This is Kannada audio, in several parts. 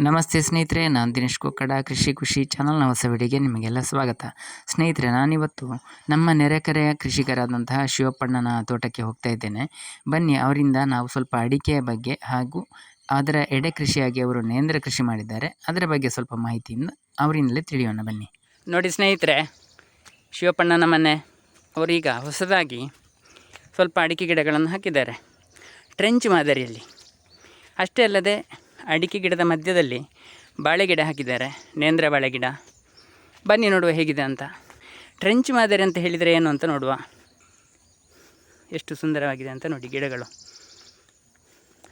ನಮಸ್ತೆ ಸ್ನೇಹಿತರೆ, ನಾನು ದಿನೇಶ್ ಕೊಕ್ಕಡ, ಕೃಷಿ ಖುಷಿ ಚಾನಲ್ನ ಹೊಸ ವಿಡಿಯೋಗೆ ನಿಮಗೆಲ್ಲ ಸ್ವಾಗತ. ಸ್ನೇಹಿತರೆ, ನಾನಿವತ್ತು ನಮ್ಮ ನೆರೆಕರೆಯ ಕೃಷಿಕರಾದಂತಹ ಶಿವಪ್ಪಣ್ಣನ ತೋಟಕ್ಕೆ ಹೋಗ್ತಾ ಇದ್ದೇನೆ. ಬನ್ನಿ, ಅವರಿಂದ ನಾವು ಸ್ವಲ್ಪ ಅಡಿಕೆಯ ಬಗ್ಗೆ ಹಾಗೂ ಅದರ ಎಡೆ ಕೃಷಿಯಾಗಿ ಅವರು ನೇಂದ್ರ ಕೃಷಿ ಮಾಡಿದ್ದಾರೆ. ಅದರ ಬಗ್ಗೆ ಸ್ವಲ್ಪ ಮಾಹಿತಿಯಿಂದ ಅವರಿಂದಲೇ ತಿಳಿಯೋಣ, ಬನ್ನಿ. ನೋಡಿ ಸ್ನೇಹಿತರೆ, ಶಿವಪ್ಪಣ್ಣನ ಮನೆ. ಅವರೀಗ ಹೊಸದಾಗಿ ಸ್ವಲ್ಪ ಅಡಿಕೆ ಗಿಡಗಳನ್ನು ಹಾಕಿದ್ದಾರೆ. ಟ್ರೆಂಚ್ ಮಾದರಿಯಲ್ಲಿ. ಅಷ್ಟೇ ಅಲ್ಲದೆ ಅಡಿಕೆ ಗಿಡದ ಮಧ್ಯದಲ್ಲಿ ಬಾಳೆ ಗಿಡ ಹಾಕಿದ್ದಾರೆ. ನೇಂದ್ರ ಬಾಳೆ ಗಿಡ. ಬನ್ನಿ ನೋಡುವ ಹೇಗಿದೆ ಅಂತ. ಟ್ರೆಂಚ್ ಮಾದರಿ ಅಂತ ಹೇಳಿದರೆ ಏನು ಅಂತ ನೋಡುವ. ಎಷ್ಟು ಸುಂದರವಾಗಿದೆ ಅಂತ ನೋಡಿ ಗಿಡಗಳು.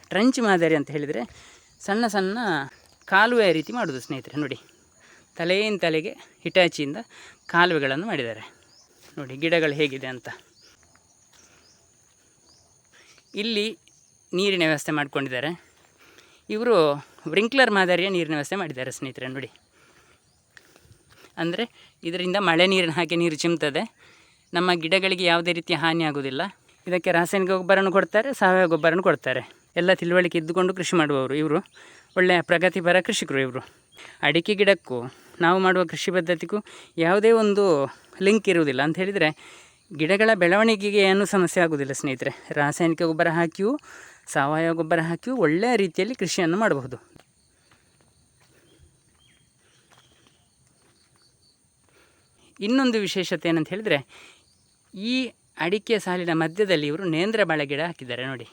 ಟ್ರೆಂಚ್ ಮಾದರಿ ಅಂತ ಹೇಳಿದರೆ ಸಣ್ಣ ಸಣ್ಣ ಕಾಲುವೆಯ ರೀತಿ ಮಾಡೋದು ಸ್ನೇಹಿತರೆ, ನೋಡಿ. ತಲೆಯಿಂದ ತಲೆಗೆ ಹಿಟಾಚಿಯಿಂದ ಕಾಲುವೆಗಳನ್ನು ಮಾಡಿದ್ದಾರೆ. ನೋಡಿ ಗಿಡಗಳು ಹೇಗಿದೆ ಅಂತ. ಇಲ್ಲಿ ನೀರಿನ ವ್ಯವಸ್ಥೆ ಮಾಡಿಕೊಂಡಿದ್ದಾರೆ. ಇವರು ವ್ರಿಂಕ್ಲರ್ ಮಾದರಿಯ ನೀರಿನ ವ್ಯವಸ್ಥೆ ಮಾಡಿದ್ದಾರೆ ಸ್ನೇಹಿತರೆ, ನೋಡಿ. ಅಂದರೆ ಇದರಿಂದ ಮಳೆ ನೀರಿನ ಹಾಗೆ ನೀರು ಚಿಮ್ತದೆ. ನಮ್ಮ ಗಿಡಗಳಿಗೆ ಯಾವುದೇ ರೀತಿಯ ಹಾನಿ ಆಗೋದಿಲ್ಲ ಇದಕ್ಕೆ ರಾಸಾಯನಿಕ ಗೊಬ್ಬರನೂ ಕೊಡ್ತಾರೆ, ಸಾವಯವ ಗೊಬ್ಬರನೂ ಕೊಡ್ತಾರೆ. ಎಲ್ಲ ತಿಳುವಳಿಕೆ ಇದ್ದುಕೊಂಡು ಕೃಷಿ ಮಾಡುವವರು ಇವರು. ಒಳ್ಳೆಯ ಪ್ರಗತಿಪರ ಕೃಷಿಕರು ಇವರು. ಅಡಿಕೆ ಗಿಡಕ್ಕೂ, ನಾವು ಮಾಡುವ ಕೃಷಿ ಪದ್ಧತಿಗೂ ಯಾವುದೇ ಒಂದು ಲಿಂಕ್ ಇರುವುದಿಲ್ಲ. ಅಂತ ಹೇಳಿದರೆ, ಗಿಡಗಳ ಬೆಳವಣಿಗೆಗೆ ಏನೂ ಸಮಸ್ಯೆ ಆಗೋದಿಲ್ಲ ಸ್ನೇಹಿತರೆ. ರಾಸಾಯನಿಕ ಗೊಬ್ಬರ ಹಾಕಿಯೂ ಸಾವಯವ ಗೊಬ್ಬರ ಹಾಕಿ ಒಳ್ಳೆಯ ರೀತಿಯಲ್ಲಿ ಕೃಷಿಯನ್ನು ಮಾಡಬಹುದು. ಇನ್ನೊಂದು ವಿಶೇಷತೆ ಏನಂತ ಹೇಳಿದರೆ, ಈ ಅಡಿಕೆ ಸಾಲಿನ ಮಧ್ಯದಲ್ಲಿ ಇವರು ನೇಂದ್ರ ಬಾಳೆ ಗಿಡ ಹಾಕಿದ್ದಾರೆ ನೋಡಿ.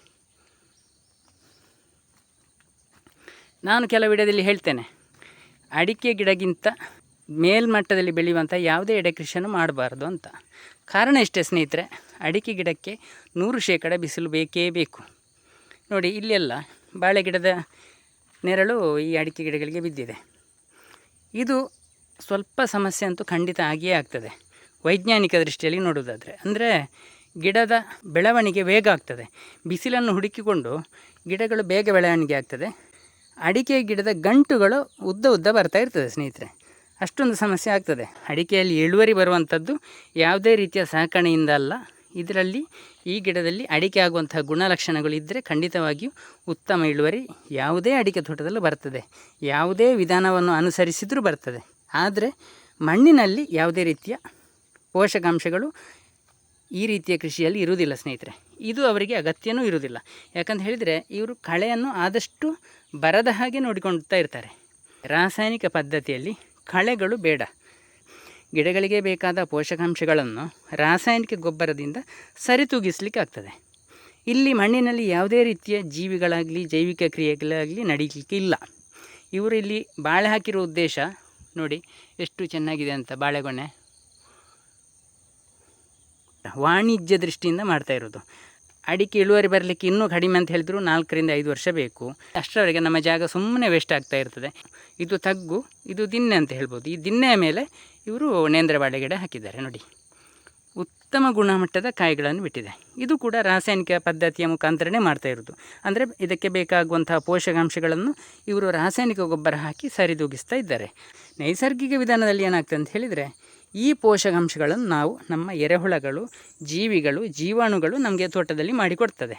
ನಾನು ಕೆಲವು ವಿಡಿಯೋದಲ್ಲಿ ಹೇಳ್ತೇನೆ, ಅಡಿಕೆ ಗಿಡಗಿಂತ ಮೇಲ್ಮಟ್ಟದಲ್ಲಿ ಬೆಳೆಯುವಂಥ ಯಾವುದೇ ಎಡೆ ಕೃಷಿಯನ್ನು ಮಾಡಬಾರ್ದು ಅಂತ. ಕಾರಣ ಇಷ್ಟೇ ಸ್ನೇಹಿತರೆ, ಅಡಿಕೆ ಗಿಡಕ್ಕೆ ನೂರು ಶೇಕಡ ಬಿಸಿಲು ಬೇಕೇ ಬೇಕು. ನೋಡಿ ಇಲ್ಲೆಲ್ಲ ಬಾಳೆ ಗಿಡದ ನೆರಳು ಈ ಅಡಿಕೆ ಗಿಡಗಳಿಗೆ ಬಿದ್ದಿದೆ. ಇದು ಸ್ವಲ್ಪ ಸಮಸ್ಯೆ ಅಂತೂ ಖಂಡಿತ ಆಗಿಯೇ ಆಗ್ತದೆ. ವೈಜ್ಞಾನಿಕ ದೃಷ್ಟಿಯಲ್ಲಿ ನೋಡೋದಾದರೆ ಅಂದರೆ, ಗಿಡದ ಬೆಳವಣಿಗೆ ವೇಗ ಆಗ್ತದೆ. ಬಿಸಿಲನ್ನು ಹುಡುಕಿಕೊಂಡು ಗಿಡಗಳು ಬೇಗ ಬೆಳವಣಿಗೆ ಆಗ್ತದೆ. ಅಡಿಕೆ ಗಿಡದ ಗಂಟುಗಳು ಉದ್ದ ಉದ್ದ ಬರ್ತಾ ಇರ್ತದೆ ಸ್ನೇಹಿತರೆ. ಅಷ್ಟೊಂದು ಸಮಸ್ಯೆ ಆಗ್ತದೆ. ಅಡಿಕೆಯಲ್ಲಿ ಇಳುವರಿ ಬರುವಂಥದ್ದು ಯಾವುದೇ ರೀತಿಯ ಸಾಕಣೆಯಿಂದ ಅಲ್ಲ. ಇದರಲ್ಲಿ ಈ ಗಿಡದಲ್ಲಿ ಅಡಿಕೆ ಆಗುವಂತಹ ಗುಣಲಕ್ಷಣಗಳು ಇದ್ದರೆ ಖಂಡಿತವಾಗಿಯೂ ಉತ್ತಮ ಇಳುವರಿ ಯಾವುದೇ ಅಡಿಕೆ ತೋಟದಲ್ಲೂ ಬರ್ತದೆ. ಯಾವುದೇ ವಿಧಾನವನ್ನು ಅನುಸರಿಸಿದರೂ ಬರ್ತದೆ. ಆದರೆ ಮಣ್ಣಿನಲ್ಲಿ ಯಾವುದೇ ರೀತಿಯ ಪೋಷಕಾಂಶಗಳು ಈ ರೀತಿಯ ಕೃಷಿಯಲ್ಲಿ ಇರುವುದಿಲ್ಲ ಸ್ನೇಹಿತರೆ. ಇದು ಅವರಿಗೆ ಅಗತ್ಯನೂ ಇರುವುದಿಲ್ಲ. ಯಾಕಂತ ಹೇಳಿದರೆ ಇವರು ಕಳೆಯನ್ನು ಆದಷ್ಟು ಬರದ ಹಾಗೆ ನೋಡಿಕೊಳ್ತಾ ಇರ್ತಾರೆ. ರಾಸಾಯನಿಕ ಪದ್ಧತಿಯಲ್ಲಿ ಕಳೆಗಳು ಬೇಡ. ಗಿಡಗಳಿಗೆ ಬೇಕಾದ ಪೋಷಕಾಂಶಗಳನ್ನು ರಾಸಾಯನಿಕ ಗೊಬ್ಬರದಿಂದ ಸರಿತೂಗಿಸ್ಲಿಕ್ಕೆ ಆಗ್ತದೆ ಇಲ್ಲಿ ಮಣ್ಣಿನಲ್ಲಿ ಯಾವುದೇ ರೀತಿಯ ಜೀವಿಗಳಾಗಲಿ, ಜೈವಿಕ ಕ್ರಿಯೆಗಳಾಗಲಿ ನಡೀಲಿಕ್ಕೆ ಇಲ್ಲ. ಇವರು ಇಲ್ಲಿ ಬಾಳೆ ಹಾಕಿರೋ ಉದ್ದೇಶ ನೋಡಿ ಎಷ್ಟು ಚೆನ್ನಾಗಿದೆ ಅಂತ ಬಾಳೆಗೊನೆ. ವಾಣಿಜ್ಯ ದೃಷ್ಟಿಯಿಂದ ಮಾಡ್ತಾ ಇರೋದು. ಅಡಿಕೆ ಇಳುವರಿ ಬರಲಿಕ್ಕೆ ಇನ್ನೂ ಕಡಿಮೆ ಅಂತ ಹೇಳಿದ್ರು ನಾಲ್ಕರಿಂದ ಐದು ವರ್ಷ ಬೇಕು. ಅಷ್ಟರವರೆಗೆ ನಮ್ಮ ಜಾಗ ಸುಮ್ಮನೆ ವೇಸ್ಟ್ ಆಗ್ತಾ ಇರ್ತದೆ. ಇದು ತಗ್ಗು, ಇದು ದಿನ್ನೆ ಅಂತ ಹೇಳ್ಬೋದು. ಈ ದಿನ್ನೆಯ ಮೇಲೆ ಇವರು ನೇಂದ್ರ ಬಾಳೆ ಗಿಡ ಹಾಕಿದ್ದಾರೆ ನೋಡಿ. ಉತ್ತಮ ಗುಣಮಟ್ಟದ ಕಾಯಿಗಳನ್ನು ಬಿಟ್ಟಿದೆ. ಇದು ಕೂಡ ರಾಸಾಯನಿಕ ಪದ್ಧತಿಯ ಮುಖಾಂತರನೇ ಮಾಡ್ತಾ ಇರೋದು. ಅಂದರೆ ಇದಕ್ಕೆ ಬೇಕಾಗುವಂತಹ ಪೋಷಕಾಂಶಗಳನ್ನು ಇವರು ರಾಸಾಯನಿಕ ಗೊಬ್ಬರ ಹಾಕಿ ಸರಿದೂಗಿಸ್ತಾ ಇದ್ದಾರೆ. ನೈಸರ್ಗಿಕ ವಿಧಾನದಲ್ಲಿ ಏನಾಗ್ತದೆ ಅಂತ ಹೇಳಿದರೆ ಈ ಪೋಷಕಾಂಶಗಳನ್ನು ನಾವು ನಮ್ಮ ಎರೆಹುಳಗಳು, ಜೀವಿಗಳು, ಜೀವಾಣುಗಳು ನಮಗೆ ತೋಟದಲ್ಲಿ ಮಾಡಿಕೊಡ್ತದೆ.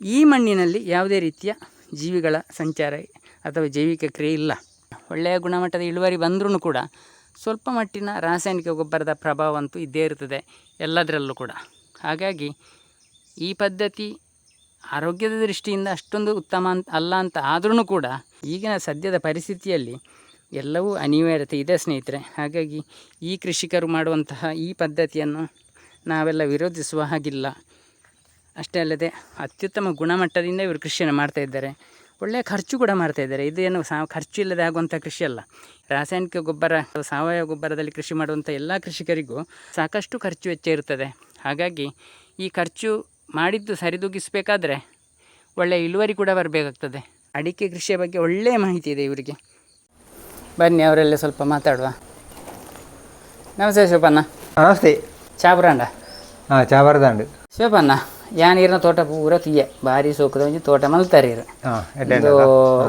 ಈ ಮಣ್ಣಿನಲ್ಲಿ ಯಾವುದೇ ರೀತಿಯ ಜೀವಿಗಳ ಸಂಚಾರ ಅಥವಾ ಜೈವಿಕ ಕ್ರಿಯೆ ಇಲ್ಲ. ಒಳ್ಳೆಯ ಗುಣಮಟ್ಟದ ಇಳುವರಿ ಬಂದರೂ ಕೂಡ ಸ್ವಲ್ಪ ಮಟ್ಟಿನ ರಾಸಾಯನಿಕ ಗೊಬ್ಬರದ ಪ್ರಭಾವ ಅಂತೂ ಇದ್ದೇ ಇರ್ತದೆ ಎಲ್ಲದರಲ್ಲೂ ಕೂಡ. ಹಾಗಾಗಿ ಈ ಪದ್ಧತಿ ಆರೋಗ್ಯದ ದೃಷ್ಟಿಯಿಂದ ಅಷ್ಟೊಂದು ಉತ್ತಮ ಅಂತ ಅಲ್ಲ ಅಂತ ಆದ್ರೂ ಕೂಡ ಈಗಿನ ಸದ್ಯದ ಪರಿಸ್ಥಿತಿಯಲ್ಲಿ ಎಲ್ಲವೂ ಅನಿವಾರ್ಯತೆ ಇದೆ ಸ್ನೇಹಿತರೆ. ಹಾಗಾಗಿ ಈ ಕೃಷಿಕರು ಮಾಡುವಂತಹ ಈ ಪದ್ಧತಿಯನ್ನು ನಾವೆಲ್ಲ ವಿರೋಧಿಸುವ ಹಾಗಿಲ್ಲ. ಅಷ್ಟೇ ಅಲ್ಲದೆ ಅತ್ಯುತ್ತಮ ಗುಣಮಟ್ಟದಿಂದ ಇವರು ಕೃಷಿಯನ್ನು ಮಾಡ್ತಾ ಇದ್ದಾರೆ. ಒಳ್ಳೆಯ ಖರ್ಚು ಕೂಡ ಮಾಡ್ತಾ ಇದ್ದಾರೆ. ಇದೇನು ಸಾ ಖರ್ಚು ಇಲ್ಲದೆ ಆಗುವಂಥ ಕೃಷಿ ಅಲ್ಲ. ರಾಸಾಯನಿಕ ಗೊಬ್ಬರ, ಸಾವಯವ ಗೊಬ್ಬರದಲ್ಲಿ ಕೃಷಿ ಮಾಡುವಂಥ ಎಲ್ಲ ಕೃಷಿಕರಿಗೂ ಸಾಕಷ್ಟು ಖರ್ಚು ವೆಚ್ಚ ಇರ್ತದೆ. ಹಾಗಾಗಿ ಈ ಖರ್ಚು ಮಾಡಿದ್ದು ಸರಿದೂಗಿಸಬೇಕಾದ್ರೆ ಒಳ್ಳೆಯ ಇಳುವರಿ ಕೂಡ ಬರಬೇಕಾಗ್ತದೆ. ಅಡಿಕೆ ಕೃಷಿಯ ಬಗ್ಗೆ ಒಳ್ಳೆಯ ಮಾಹಿತಿ ಇದೆ ಇವರಿಗೆ. ಬನ್ನಿ ಅವರೆಲ್ಲ ಸ್ವಲ್ಪ ಮಾತಾಡುವ. ನಮಸ್ತೆ ಶಿವಪನ್ನ ನಮಸ್ತೆ. ಚಾಬ್ರಾಂಡ ಹಾಂ ಚಾ ಬರ್ದಂಡು. ಯಾ ನೀರಿನ ತೋಟ ಪೂರ ತುಯ್ಯ ಭಾರಿ ಸೋಕದ ಒಂಜಿ ತೋಟ ಮಲ್ತಾರೆ ಇರು ಇದು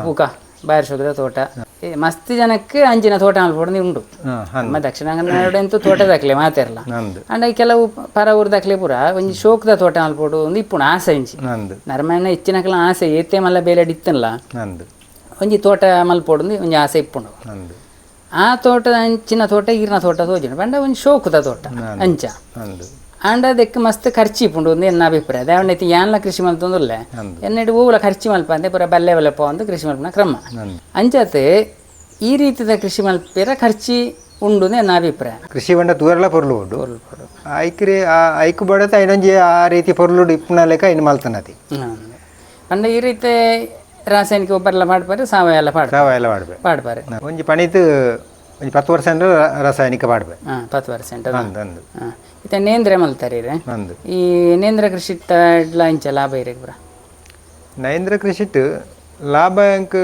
ಬುಕ ಬಾರಿ ಸೋಕದ ತೋಟ. ಏ, ಮಸ್ತ್ ಜನಕ್ಕೆ ಅಂಜಿನ ತೋಟ ಮಲ್ಪೊಡು ಉಂಟು ಹಾಂ ಹಾಂ ನಮ್ಮ ದಕ್ಷಿಣ ಕನ್ನಡ ಅಂತೂ ತೋಟ ದಾಖಲೆ ಮಾತಾರಲ್ಲ ನಂದು. ಅಂಡ ಕೆಲವು ಪರ ಊರು ದಾಖಲೆ ಪೂರ ಒಂಜಿ ಶೋಕದ ತೋಟ ಮಲ್ಪೊಡು ಒಂದು ಇಪ್ಪುಣ ಆಸೆ ಇಂಚಿ ನರ್ಮಾಯಣ ಹೆಚ್ಚಿನ ಹೆಚ್ಚಿನಕಲ ಆಸೆ ಏತೆ ಮಲ್ಲ ಬೇಲೆ ಇತ್ತಲ್ಲ ಒಂಜಿ ತೋಟ ಮಲ್ಪೊಡು ಒಂಜಿ ಆಸೆ ಇಪ್ಪುಂಡು. ಆ ತೋಟ ಅಂಚಿನ ತೋಟ ಈರ್ನ ತೋಟ ತೋಜಿಂಡು. ಪಂಡ ಒಂಜಿ ಶೋಕುದ ತೋಟ ಅಂಚ. ಅಂಡ ಆಂಡ ಅದಕ್ಕೆ ಮಸ್ತ್ ಖರ್ಚಿ ಇಪ್ಪುಂಡು ಒಂದು ಎನ್ನ ಅಭಿಪ್ರಾಯ. ದೇವಣ್ಣೈತಿ ಯಾನ್ಲ ಕೃಷಿ ಮಲ್ತೊಂದುಲ್ಲೆ ಎನ್ನೆಡು ಹೂವುಲ ಖರ್ಚಿ ಮಲ್ಪ ಅಂದೆ ಪೂರ ಬಲ್ಲೆ ಬಲ್ಲಪ್ಪ ಒಂದು ಕೃಷಿ ಮಲ್ಪನ ಕ್ರಮ. ಅಂಚತೆ ಈ ರೀತಿದ ಕೃಷಿ ಮಲ್ಪಿರ ಖರ್ಚಿ ಉಂಡು ಎನ್ನ ಅಭಿಪ್ರಾಯ. ಕೃಷಿ ಬಂಡ ತೂರೆಲ್ಲ ಪೊರ್ಲು ಉಂಡು. ಐಕ್ರಿ ಐಕು ಬಡತ ಐನೊಂಜಿ ಆ ರೀತಿ ಪೊರ್ಲು ಇಪ್ಪುನ ಲೆಕ್ಕ ಇನ್ನು ಮಲ್ತನತಿ. ಅಂಡ ಈ ರೀತಿ ರಾಸಾಯನಿಕ ಗೊಬ್ಬರ ಮಾಡ್ಬಾರೆ ಸಾವಯವ ಎಲ್ಲ ಪಾಡ್ ಸಾವಯವ ಮಾಡ್ಬೇಕು ಪಾಡ್ಬಾರೆ ಒಂಜಿ ಪಣಿತು ಒಂಜಿ ಪತ್ತು ವರ್ಷ ಅಂದ್ರೆ ರಾಸಾಯನಿಕ ಮಾಡ್ಬೇಕು ಹಾಂ ಪತ್ತು ಪರ್ಸೆಂಟ್ ಅಂದು ಅಂದು ಹಾಂ. ಇತ್ತ ನೇಂದ್ರ ಮಲ್ತಾರೆ ಅಂದು ಈ ನೇಂದ್ರ ಕೃಷಿ ಇಡ್ಲ ಇಂಚ ಲಾಭ ಇರಕ್ಕೆ ನೇಂದ್ರ ಕೃಷಿ ಕೃಷಿಟ್ ಲಾಭ ಅಂಕ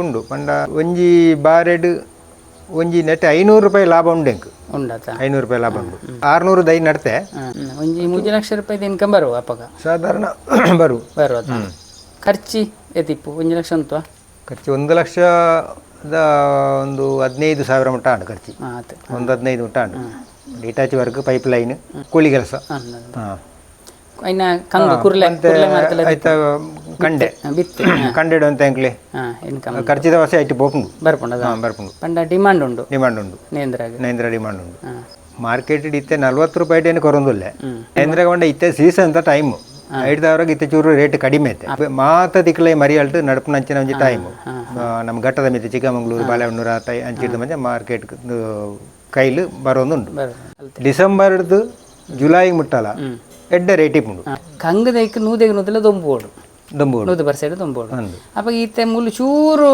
ಉಂಡು. ಪಂಡ ಒಂಜಿ ಬಾರೆಡ್ ಒಂಜಿ ನೆಟ್ ಐನೂರು ರೂಪಾಯಿ ಲಾಭ ಉಂಡು ಎಂಕ್ ಉಂಡತ? ಐನೂರು ರೂಪಾಯಿ ಲಾಭ ಉಂಡು. ಆರ್ನೂರು ದೈ ನಡ್ತೆ. ಒಂಜಿ ಮೂಜಿ ಲಕ್ಷ ರೂಪಾಯಿ ಇನ್ಕಮ್ ಬರುವ ಅಪ್ಪಗ ಸಾಧಾರಣ ಬರು. ಬರುವ ಖರ್ಚಿ? ಎತಿಪ್ಪು ಒಂಜಿ ಲಕ್ಷ ಅಂತ ಖರ್ಚು ಒಂದು ಲಕ್ಷದ ಒಂದು ಹದಿನೈದು ಸಾವಿರ ಮಟ್ಟ ಆಂಡು ಖರ್ಚು. ಆತು ಒಂದು ಹದಿನೈದು ಮಟ್ಟ and detach work pipeline ಕೂಲಿ ಕೆಲಸ. ಹಾಂ ಇನ್ನ ಕಂದು ಕುರ್ಲೆ ಆಯ್ತಾ ಕಂಡೆ. ಬಿತ್ತು ಕಂಡೆಡು ಅಂತ ಎಂಕ್ಲೆ ಖರ್ಚಿದ ವರ್ಷ ಆಯ್ತು ಬೋಪುಂಡು ಬರ್ಪುಂಡು ಹಾಂ ಬರ್ಪುಂಡು ಪಂಡ ಡಿಮಾಂಡ್ ಉಂಡು ಡಿಮಾಂಡ್ ಉಂಡು ನೇಂದ್ರಾಗ ನೇಂದ್ರ ಡಿಮಾಂಡ್ ಉಂಡು ಮಾರ್ಕೆಟ್ ಇತ್ತೆ ನಲ್ವತ್ತು ರೂಪಾಯಿ ಕೊರೊಂದುಲ್ಲೆ. ಹ್ಮ್. ನೈಂದ್ರ ಗೊಂಡ ಇತ್ತೆ ಸೀಸನ್ ಅಂತ ಟೈಮ್ ಐಡ್ದವ್ರಾಗ ಇತ್ತೆ ಚೂರು ರೇಟ್ ಕಡಿಮೆ ಐತೆ. ಮಾತ ದಿಕ್ಲೆ ಮರಿ ಅಲ್ಟು ನಡುಪು ನಂಚಿನ ಒಂಜಿ ಟೈಮ್ ನಮ್ಮ ಘಟ್ಟದ ಮಿತಿ ಚಿಕ್ಕಮಂಗ್ಳೂರು ಬಾಳೆಹೊನ್ನೂರು ತೈ ಅಂಚಿದ ಮಂಜೆ ಮಾರ್ಕೆಟ್ ಕೈಲು ಬರೋದುಂಟು. ಬರ ಡಿಸೆಂಬರ್ದು ಜುಲೈಗೆ ಮುಟ್ಟಲ್ಲ. ಎಡ್ಡೆ ರೇಟ್ ಇಪ್ಪುಂಡು ಕಂಗದೈಕ್ ನೂದೆಗ್ ನೂದಲ ದೊಂಬೋಡು ದೊಂಬೋಡು ನೂದು ಪರ್ಸೆಂಟ್ ದೊಂಬೋಡು ಅಪ್ಪ ಈತೆ ಮುಲು ಚೂರು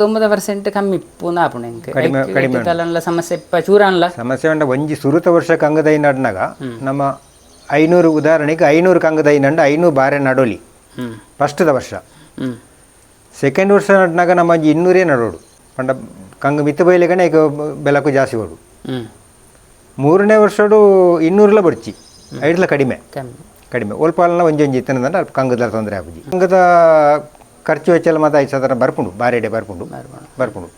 ದೊಂಬದ ಪರ್ಸೆಂಟ್ ಕಮ್ಮಿ ಇಪ್ಪು ನಾಪುಣ ಕಡಿಮೆ ಕಡಿಮೆ ಸಮಸ್ಯೆ ಇಪ್ಪ ಚೂರ ಅನ್ಲ ಸಮಸ್ಯೆ ಉಂಡ ಒಂಜಿ ಸುರುತ ವರ್ಷ ಕಂಗದೈ ನಡ್ನಾಗ ನಮ್ಮ ಐನೂರು ಉದಾಹರಣೆಗೆ ಐನೂರು ಕಂಗದ ಐನಂಡ ಐನೂರು ಬಾರೆ ನಡೋಲಿ. ಫಸ್ಟ್ದ ವರ್ಷ. ಸೆಕೆಂಡ್ ವರ್ಷ ನಡ್ನಾಗ ನಮ್ಮ ಅಜ್ಜಿ ಇನ್ನೂರೇ ನಡೋಡು. ಪಂಡ ಕಂಗ ಮಿತ್ತ ಬೈಲೆಗನೆ ಈಗ ಬೆಲಕು ಜಾಸ್ತಿ ಓಡು ಮೂರನೇ ವರ್ಷಡು ಇನ್ನೂರಲ್ಲ ಬಡ್ಚಿ ಐಡ್ಲ ಕಡಿಮೆ. ಕಡಿಮೆ. ಒಲ್ಪಾಲನ ಒಂಜಿ ಒಂಜಿ ಇತ್ತನಂದ್ರೆ ಕಂಗದ ತೊಂದರೆ ಆಪುಜಿ ಕಂಗದ ಖರ್ಚು ವೆಚ್ಚ ಮಾತ್ರ ಐದು ಸಾವಿರ ಬರ್ಕೊಂಡು ಬಾರೆಡೆ ಬರ್ಕೊಂಡು ಬರ್ಪುಂಡು.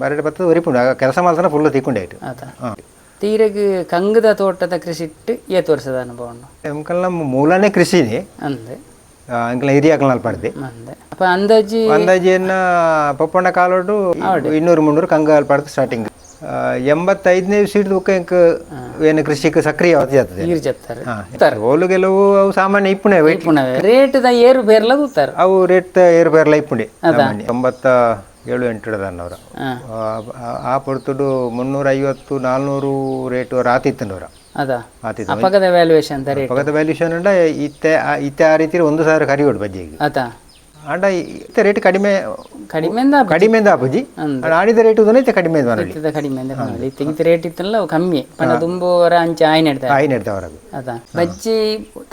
ಬಾರೆಡೆ ಬರ್ತದೆ ಒರಿಪುಂಡು. ಕೆಲಸ ಮಾಡ್ತಾನೆ ಫುಲ್ ತಿಕ್ಕೊಂಡೆ ಆಯ್ತು ಆತ. ಹಾಂ. ತೀರಗ್ ಕಂಗದ ತೋಟದ ಕೃಷಿ ಇಟ್ಟು ಏತ್ ವರ್ಷದ ಅನುಭವ ಮೂಲನೆ ಎಂಕಲ್ ನಮ್ಮ ಮೂಲನೇ ಕೃಷಿನೇ ಅಂದೆ. ಅಂಕಲ್ ಹಿರಿಯಾಕಲ್ ಪಡೆದೆ. ಅಂದೆ. ಅಪ್ಪ ಅಂದಾಜಿ ಅಂದಾಜಿಯನ್ನ ಪಪ್ಪಣ್ಣ ಕಾಲೋಡು ಇನ್ನೂರು ಮುನ್ನೂರು ಕಂಗಾಲ್ ಪಡೆದು ಸ್ಟಾರ್ಟಿಂಗ್ ಎಂಬತ್ತೈದನೇ ಸೀಟ್ ಬುಕ್ಕ ಏನು ಕೃಷಿಗೆ ಸಕ್ರಿಯ ಆಗ್ತದೆ? ನೀರು ಜತ್ತಾರೆ. ಓಲು ಗೆಲುವು ಅವು ಸಾಮಾನ್ಯ ಇಪ್ಪುಣೆ ರೇಟ್ ರೇಟ್ದ ಏರು ಬೇರ್ಲ ಅವು ರೇಟ್ ಏರುಪೇರ್ಲ ಇಪ್ಪುಂಡೆ ಇಪ್ಪುಣೆ ತೊಂಬತ್ತ ಏಳು ಎಂಟು ಇಡದನ್ನವ್ರ ಹಾಂ. ಆ ಪೊರ್ತುಡು ಮುನ್ನೂರ ಐವತ್ತು ನಾಲ್ನೂರು ರೇಟ್ ಆತಿತ್ತನವ್ರ ಪಕ್ಕದ ವ್ಯಾಲ್ಯೂಯೇಷನ್ ಪಕ್ಕದ ಅಂಡ ಇತ್ತೆ ಆ- ಇತ್ತೆ ಆ ರೀತಿ ಒಂದು ಸಾವಿರ ಕರಿಯೋಡು ಬಜ್ಜಿಗೆ ಅಂಡ ಇತ್ತೆ ರೇಟ್ ಕಡಿಮೆ ಕಡಿಮೆ ಕಡಿಮೆ ಅಂದ ಅಪ್ಪುಜಿ. ಆಡಿದ ರೇಟ್ ಇತ್ತೆ ಕಡಿಮೆ ಅಂತ ಮನೇಲಿ ಇತ್ತದ ಕಡಿಮೆ ಅಂತ ಕಾಣಲ್ಲ ಇತ್ತಿಗಿತ್ತ ರೇಟ್ ಇತ್ತಲ್ಲ ಅವು ಕಮ್ಮಿ. ಪಂಡ ತುಂಬುವರ ಅಂಚೆ ಆಯ್ ನೆಡ್ತಾರೆ ಆಯಿ ನೆಡ್ತಾವ್ರಾಗ ಅದ. ಬಜ್ಜಿ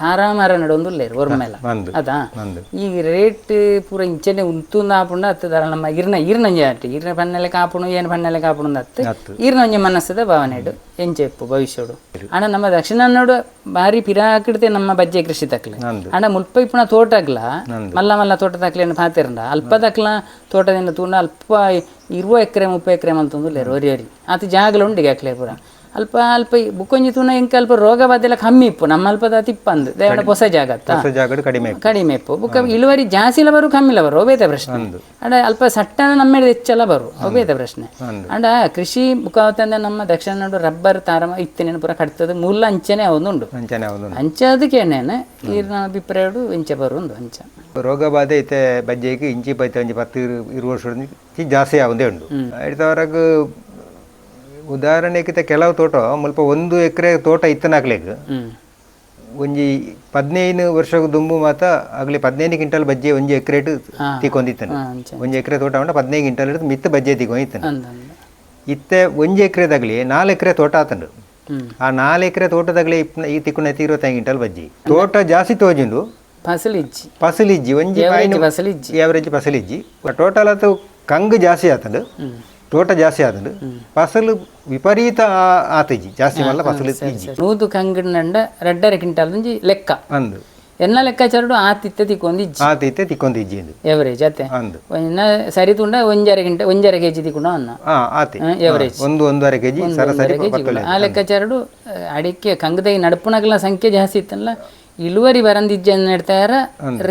ತಾರಾಮರ ನಡೊಂದು ಲೇರು ಒರ್ಮೆಲ. ಅದಾ? ಈ ರೇಟ್ ಪೂರ ಇಂಚನೆ ಉಂತು ಆಪುಂಡ ಹತ್ತದಾರ ನಮ್ಮ ಇರ್ನ ಇರ್ನ ಜಾಟಿ ಇರ್ನ ಪನ್ನೆಲೆ ಕಾಪುಣು ಏನು ಪನ್ನೆಲೆ ಕಾಪುಣು ಅತ್ತ ಹತ್ತು. ಇರ್ನ ಒಂಜಿ ಮನಸ್ಸದ ಭಾವನೆಡು ಎಂಚೆಪ್ಪು ಭವಿಷ್ಯಡು. ಅಣ್ಣ ನಮ್ಮ ದಕ್ಷಿಣ ನೋಡು ಭಾರಿ ಪಿರಾಕಿಡ್ತೆ ನಮ್ಮ ಬಜ್ಜೆ ಕೃಷಿ ತಕ್ಲೆ. ಅಣ್ಣ ಮುಲ್ಪ ಇಪ್ಪುನ ತೋಟಗ್ಲ. ಮಲ್ಲ ಮಲ್ಲ ತೋಟ ತಕ್ಲೆ ಪಾತಿರಂಡ ಅಲ್ಪ ತಕ್ಲ ತೋಟದಿಂದ ತೂಂಡ ಅಲ್ಪ ಇರುವ ಎಕರೆ ಮುಪ್ಪ ಎಕರೆ ಮಲ್ತೊಂದು ಲೇರು ಒರಿ ಒರಿ ಆತ ಜಾಗಲ ಉಂಡಿಗೆ ಹಾಕ್ಲೆ ಪೂರ ಅಲ್ಪ ಅಲ್ಪ ಬುಕ್ಕೊಂಜಿ ತೂನ ಇಂಕ ಅಲ್ಪ ರೋಗ ಬಾಧೆಲ್ಲ ಕಮ್ಮಿ ಇಪ್ಪು. ನಮ್ಮ ಅಲ್ಪದ ತಿಪ್ಪಂದು ದೇವಡ ಹೊಸ ಜಾಗ ಕಡಿಮೆ. ಕಡಿಮೆ ಇಪ್ಪು. ಬುಕ್ಕ ಇಳುವರಿ ಜಾಸ್ತಿ ಬರು ಕಮ್ಮಿ ಇಲ್ಲ ಬರು. ಒಬೇತ ಪ್ರಶ್ನೆ. ಅಂಡ ಅಲ್ಪ ಸಟ್ಟನ ನಮ್ಮ ಹೆಚ್ಚೆಲ್ಲ ಬರು. ಒಬೇದ ಪ್ರಶ್ನೆ. ಅಂಡ ಕೃಷಿ ಮುಖಾವತಂದ ನಮ್ಮ ದಕ್ಷಿಣ ನಾಡು ರಬ್ಬರ್ ತಾರ ಇತ್ತಿನ ಪೂರ ಕಟ್ತದ ಮೂಲ ಅಂಚನೆ ಅವನುಂಡು ಅಂಚನೆ ಅವನು ಅಂಚ ಅದಕ್ಕೇನೇನೆ ಈರ್ನ ಅಭಿಪ್ರಾಯಡು ಇಂಚೆ ಬರುಂದು ಅಂಚ. ರೋಗ ಬಾಧೆ ಐತೆ ಬಜ್ಜೆಗೆ ಇಂಚಿ ಪೈತೆ ಒಂಜಿ ಪತ್ತು ಇರು ವರ್ಷ ಜಾಸ್ತಿ ಆವಂದೇ ಉಂಡು. ಹಿಡ್ದವರಾಗ ಉದಾಹರಣೆಗಿಂತ ಕೆಲವು ತೋಟ ಮುಲ್ಪ ಒಂದು ಎಕರೆ ತೋಟ ಇತ್ತನಾಗ್ಲಿಕ್ಕೆ ಒಂಜಿ ಪದ್ನೈದು ವರ್ಷ ದುಂಬು ಮಾತ ಆಗ್ಲಿ ಪದ್ನೈದು ಕ್ವಿಂಟಲ್ ಬಜ್ಜೆ ಒಂಜಿ ಎಕರೆ ತಿಕ್ಕೊಂದಿತ್ತಾನೆ ಹಾ, ಒಂಜಿ ಎಕರೆ ತೋಟ ಉಂಡ ಪದ್ನೈದು ಕ್ವಿಂಟಲ್ ಹಿಡಿದು ಮಿತ್ತ ಬಜ್ಜೆ ಇತ್ತ ಒಂಜಿ ಎಕರೆದಾಗ್ಲಿ ನಾಲ್ಕು ಎಕರೆ ತೋಟ ಆತಂಡು. ಆ ನಾಲ್ಕು ಎಕರೆ ತೋಟದಾಗ್ಲಿ ಈ ತಿಕ್ಕುನ ಇರುವತ್ತೈದು ಕ್ವಿಂಟಲ್ ಬಜ್ಜಿ. ತೋಟ ಜಾಸ್ತಿ ತೋಜಿಂಡು. ಫಸಲಿಜ್ಜಿ. ಇಜ್ಜಿ ಫಸಲಿಜ್ಜಿ ಒಂಜಿ ಫಸಲಿಜ್ಜಿ. ಯಾವರೇಜ್ ಫಸಲಿಜ್ಜಿ. ಟೋಟಲ್ ಅದು ಕಂಗ್ ಜಾಸ್ತಿ ಆತಂಡು. ತೋಟ ಜಾಸ್ತಿ ಆದ್ರೆ ಫಸಲು ವಿಪರೀತ ಆ- ಆತಜ್ಜಿ ಜಾಸ್ತಿ ಮಲ್ಲ ಫಸಲು ಇಜ್ಜಿ ನೂದು ಕಂಗಡ್ನಂಡ ರೆಡ್ಡರೆ ಕ್ವಿಂಟಾಲ್ ಒಂಜಿ ಲೆಕ್ಕ. ಅಂದು. ಎನ್ನ ಲೆಕ್ಕಾಚಾರಡು ಆತಿತ್ತ ತಿಕ್ಕೊಂದು ಇಜ್ಜಿ ಆತೈತೆ ತಿಕ್ಕೊಂದು ಇಜ್ಜಿ ಅಂದು. ಎವರೇಜ್ ಅತ್ತೆ. ಅಂದು. ಇನ್ನ ಸರಿ ತುಂಡ ಒಂಜರೆ ಗಂಟೆ ಒಂಜರೆ ಕೆಜಿ ತಿಕ್ಕೊಂಡು ಅನ್ನ. ಆತಿ. ಎವರೇಜ್ ಒಂದು ಒಂದೂವರೆ ಕೆಜಿ ಸರಾಸರಿ ಆ ಲೆಕ್ಕಾಚಾರಡು ಅಡಿಕೆ ಕಂಗದ ನಡುಪುನಗಲ ಸಂಖ್ಯೆ ಜಾಸ್ತಿ ಇತ್ತಲ್ಲ ಇಳುವರಿ ಬರಂದಿಜ್ಜೆ ನೆಡ್ತಾರ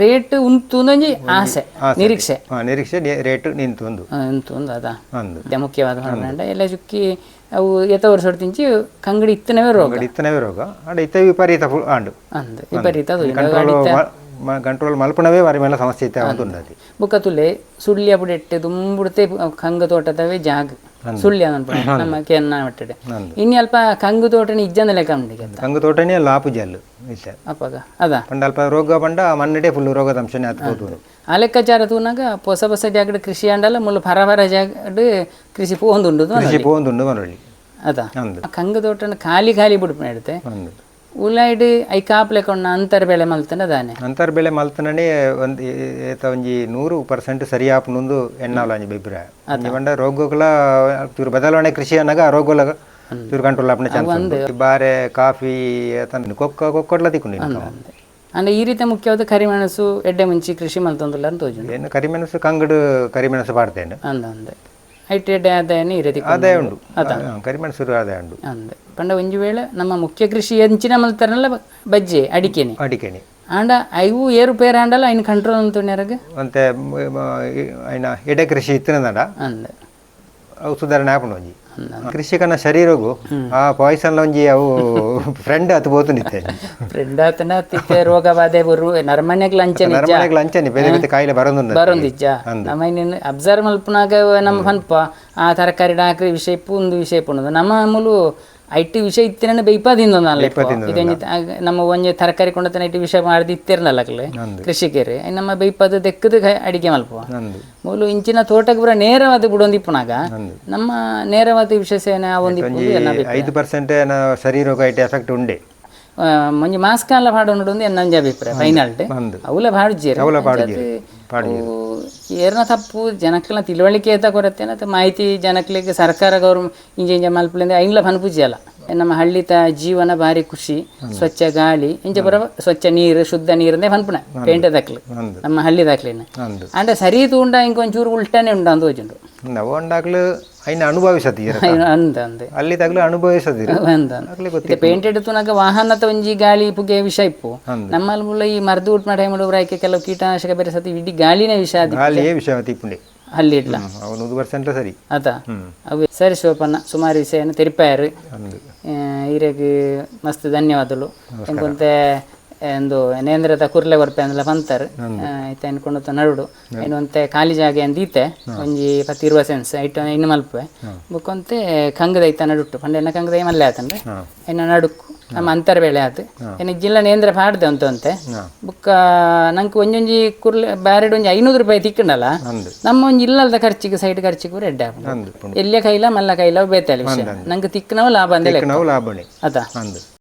ರೇಟ್ ಉಂಟು ಒಂದೊಂಜಿ ಆಸೆ ನಿರೀಕ್ಷೆ. ನಿರೀಕ್ಷೆ ರೇಟ್ ನಿಂತು ಒಂದು. ಉಂಟು ಒಂದು ಅದ? ಅಂದು ಮುಖ್ಯವಾದ ಹೊರಗಂಡ ಎಲ್ಲ ಚುಕ್ಕಿ ಅವು ಎತ್ತ ವರ್ಷ ತಿಂಚಿ ಕಂಗಡಿ ಇತ್ತನವೇ ರೋಗ. ಇತ್ತನವೇ ರೋಗ. ಅಂಡ ಇತ್ತ ವಿಪರೀತ ಆಂಡು. ಅಂದ್ ವಿಪರೀತ. ಕಂಟ್ರೋಲ್ ಮಲ್ಪಣವೇ ವಾರಿ ಮೇಲೆ ಸಮಸ್ಯೆ ಇತ್ತೆ ಬುಕ್ಕ ತುಲೆ ಸುಳ್ಳಿ ಬುಡೆಟ್ಟೆ ತುಂಬುಡ್ತೆ ಕಂಗ ತೋಟದವೇ ಜಾಗ. ಸುಳ್ಯ ನಮ್ಮ ಕೆನ್ನ ಮಟ್ಟಡೆ ಇನ್ನು ಅಲ್ಪ ಕಂಗು ತೋಟನ ಇಜ್ಜಂದ ಲೆಕ್ಕ ಉಂಡಿಗೆ ಅಂತ. ಕಂಗು ತೋಟನೇ ಲಾಪು ಜಲ್ಲು. ಅಪ್ಪಗ ಅದ? ಪಂಡ ಅಲ್ಪ ರೋಗ ಪಂಡ ಮಣ್ಣಡೆ ಫುಲ್ ರೋಗದ ಅಂಶನೇ ಹತ್ಬೋದು ಆ ಲೆಕ್ಕಾಚಾರ ತೂನಾಗ ಹೊಸ ಹೊಸ ಜಾಗಡ್ ಕೃಷಿ ಅಂಡಲ್ಲ ಮುಳ್ಳು ಪರ ಪರ ಜಾಗಡ್ ಕೃಷಿ ಪೋಂದುಂಡು ಕೃಷಿ ಪೋಂದುಂಡು ಮರಳಿ ಅದ? ಕಂಗು ತೋಟನ ಖಾಲಿ ಖಾಲಿ ಬಿಡ್ಪು ಇಡುತ್ತೆ ಉಲಾಯ್ಡ್ ಐ ಕಾಪ್ಲೆಕೊಂಡ ಅಂತರ ಬೆಳೆ ಮಲ್ತನ ದಾನೆ. ಅಂತರ್ ಬೆಳೆ ಮಲ್ತನನೇ ಒಂದು ಏತ ಒಂಜಿ ನೂರು ಪರ್ಸೆಂಟ್ ಸರಿಯಾಪುನೊಂದು ಎಣ್ಣಾಲ ಅಂಜಿ ಅಭಿಪ್ರಾಯ ಒಂಜಿ ಪಂಡ ರೋಗಗಳ ಚೂರು ಬದಲಾವಣೆ ಕೃಷಿ ಅನ್ನಗ ಆ ರೋಗಗಳ ಚೂರು ಕಂಟ್ರೋಲ್ ಆಪಣ ಚಾನ್ಸ್ ಉಂಟು. ಬಾರೆ ಕಾಫಿ ತಂದು ಕೊಕ್ಕ ಕೊಕ್ಕಡ್ಲ ತಿಕ್ಕೊಂಡು ಅಂದೆ. ಅಂದ್ರೆ ಈ ರೀತಿ ಮುಖ್ಯವಾದ ಕರಿಮೆಣಸು ಎಡ್ಡೆ ಮುಂಚಿ ಕೃಷಿ ಮಲ್ತೊಂದಿಲ್ಲ ಅಂತ ತೋಜುಂಡು. ಏನು ಕರಿಮೆಣಸು ಕಂಗಡು ಕರಿಮೆಣಸು ಪಾಡ್ತೇನೆ. ಅಂದ ಅಂದೆ. ಎಡ್ಡೆ ಆದಾಯನೇ ರೀತಿ ಆದಾಯ ಉಂಡು ಹಾ, ಕರಿಮೆಣಸು ಆದಾಯ ಉಂಡು ಅಂದೆ. ಪಂಡ ಒಂಜಿ ವೇಳೆ ನಮ್ಮ ಮುಖ್ಯ ಕೃಷಿ ಎಂಚಿನ ಮಲ್ತಾರಲ್ಲ ಬಜ್ಜೆ ಅಡಿಕೆನೆ. ಅಡಿಕೆನೆ. ಆಂಡ ಐವು ಏರು ಪೇರ ಆಂಡಲ್ಲ ಐನ್ ಕಂಟ್ರೋಲ್ ಅಂತ ಮ- ಮ- ಐನ ಎಡೆ ಕೃಷಿ ಇತ್ತಿನದ ಅಂದೆ. ಅವು ಸುಧಾರಣೆ ಆಪುಂಡು ಒಂಜಿ ಕೃಷಿಕನ ಶರೀರಗೂ ಆ ಪಾಯ್ಸನ್ ಒಂಜಿ ಅವು ಫ್ರೆಂಡ್ ಆತು ಬೋತು ನಿತ್ತೆ ಫ್ರೆಂಡ್ ಆತನ ತಿತ್ತೆ ರೋಗ ಬಾಧೆ ಬರು ನರ್ಮನ್ಯಾಗ ಲಂಚನೆ ನರಮನೆಗಳು ಅಂಚನೆ ಬೇರೆ ಬೇರೆ ಕಾಯಿಲೆ ಬರೋದು ಬರೊಂದಿಜ್ಜ ನಮ್ಮ ಇನ್ನೇನು ಅಬ್ಸರ್ವ್ ಮಲ್ಪನಾಗ ನಮ್ಮ ಪನ್ಪ ಆ ತರಕಾರಿ ಡಾಕ್ರಿ ವಿಷಯ ಒಂದು ವಿಷಯ ಪುಣದು. ನಮ್ಮ ಮುಲು ಐಟಿ ವಿಷಯ ಇತ್ತಿನ ಬೈಪಾದಿಂದ ನಮ್ಮ ಒಂಜೆ ತರಕಾರಿ ಕೊಂಡತನ ಐಟಿ ವಿಷಯ ಮಾಡಿದ ಇತ್ತಿರ್ನಲ್ಲಕ್ಲೆ ಕೃಷಿಕೇರಿ. ನಮ್ಮ ಬೈಪದ ದೆಕ್ಕದ ಅಡಿಗೆ ಮಲ್ಪ ಮೂಲು ಇಂಚಿನ ತೋಟಕ್ಕೆ ಬರ ನೇರವಾದ ಬಿಡೊಂದಿಪ್ಪುನಾಗ ನಮ್ಮ ನೇರವಾದ ವಿಷಯ ಸೇನೆ ಆ ಒಂದು ಐದು ಪರ್ಸೆಂಟ್ ಶರೀರ ಐಟಿ ಎಫೆಕ್ಟ್ ಉಂಡೆ. ಮಂಜು ಮಾಸ್ಕ್ ಎಲ್ಲ ಒಂದು ಎನ್ನಂಜ ಅಭಿಪ್ರಾಯ ಫೈನಲ್ ಅವಲ ಪಾಡುಜೇರಿ ಅವಲ ಪಾಡುಜೇರಿ. ಏರ್ನ ತಪ್ಪು ಜನಕ್ಕೆಲ್ಲ ತಿಳುವಳಿಕೆ ಅಂತ ಕೊರತೆ, ಮತ್ತು ಮಾಹಿತಿ ಜನಕ್ಲಿಗೆ ಸರ್ಕಾರ ಗೌರ್ಮೆಂಟ್ ಇಂಜೆ ಇಂಜ ಮಲ್ಪಲಿಂದ ಐನ್ಲ ಪನ್ಪುಜಿ ಅಲ್ಲ. ನಮ್ಮ ಹಳ್ಳಿ ತ ಜೀವನ ಭಾರಿ ಖುಷಿ ಸ್ವಚ್ಛ ಗಾಳಿ ಇಂಚ ಬರೋ ಸ್ವಚ್ಛ ನೀರು ಶುದ್ಧ ನೀರನ್ನೇ ಪನ್ಪುನ ಪೇಂಟ ದಾಖಲೆ ನಮ್ಮ ಹಳ್ಳಿ ದಾಖಲೆ ಅಂದ್ರೆ ಅಂಡ ಸರಿ ತೂಂಡ ಇಂಕೊಂಚೂರು ಒಂಚೂರು ಉಲ್ಟನೆ ಉಂಡ ಅಂತ ಹೋಜುಂಡು. ನಾವು ಒಂದಾಗ್ಲು ಐನ ಅನುಭವಿಸತೀರ ಅಂದ ಅಂದೆ. ಅಲ್ಲಿ ತಗ್ಲು ಅನುಭವಿಸದಿರ ಅಂದ ಇದು ಪೇಂಟೆಡ್ ತುನಕ ವಾಹನದ ಒಂಜಿ ಗಾಳಿ ಪುಗೆ ವಿಷ ಇಪ್ಪು. ನಮ್ಮಲ್ಲಿ ಮುಲ್ಲ ಈ ಮರ್ದು ಉಟ್ ಮಾಡಿ ಮಾಡೋಬ್ರಾಯ್ಕೆ ಕೆಲವು ಕೀಟನಾಶಕ ಬೇರೆ ಸತಿ ಇಡೀ ಗಾಳಿನೇ ವಿಷ ಅದು ಗಾಳಿಯೇ ವಿಷಯ ತಿಪ್ಪುಂಡೆ ಅಲ್ಲಿ ಇಡ್ಲ. ಅವನು ನೂರು ಪರ್ಸೆಂಟ್ ಸರಿ. ಅದ? ಅವು ಸರಿ ಶಿವಪನ್ನ ಸುಮಾರು ವಿಷಯನ ತೆರಿಪಾಯರು ಈರೆಗ್ ಮಸ್ತ್ ಧನ್ಯವಾದಗಳು. ಎಂಕೊಂತೆ ಒಂದು ನೇಂದ್ರದ ಕುರ್ಲೆ ಬರ್ಪೆ ಅಂದಲ ಪಂತರ್ ಐತೆ ಅನ್ಕೊಂಡು ನಡುಡು ಇನ್ನೊಂತೆ ಖಾಲಿ ಜಾಗ ಅಂದೀತೆ ಒಂಜಿ ಪತ್ತು ಇರುವ ಸೆನ್ಸ್ ಐಟ ಇನ್ನು ಮಲ್ಪೆ ಬುಕ್ಕೊಂತೆ ಕಂಗದ ಐತ ನಡುಟ್ಟು. ಪಂಡೆನ ಕಂಗದ ಮಲ್ಲೆ ಆತಂದ್ರೆ? ಇನ್ನು ನಡುಕು ನಮ್ಮ ಅಂತರ ಬೆಳೆ ಆತು ಏನಕ್ಕೆ ಜಿಲ್ಲಾ ನೇಂದ್ರ ಪಾಡ್ದೆ ಅಂತ. ಅಂತೆ ಬುಕ್ಕ ನಂಗೆ ಒಂಜೊಂಜಿ ಕುರ್ಲೆ ಬ್ಯಾರೆಡ್ ಒಂಜಿ ಐನೂರು ರೂಪಾಯಿ ತಿಕ್ಕಂಡಲ್ಲ? ನಮ್ಮ ಒಂಜಿ ಇಲ್ಲದ ಖರ್ಚಿಗೆ ಸೈಡ್ ಖರ್ಚಿಗೆ ರೆಡ್ ಎಲ್ಲೇ ಕೈಲ ಮಲ್ಲ ಕೈಲ ಬೇತಲ್ಲ ವಿಷಯ? ನಂಗೆ ತಿಕ್ಕನವು ಲಾಭ ಅಂದ್ರೆ ಲಾಭ ಅಂದು?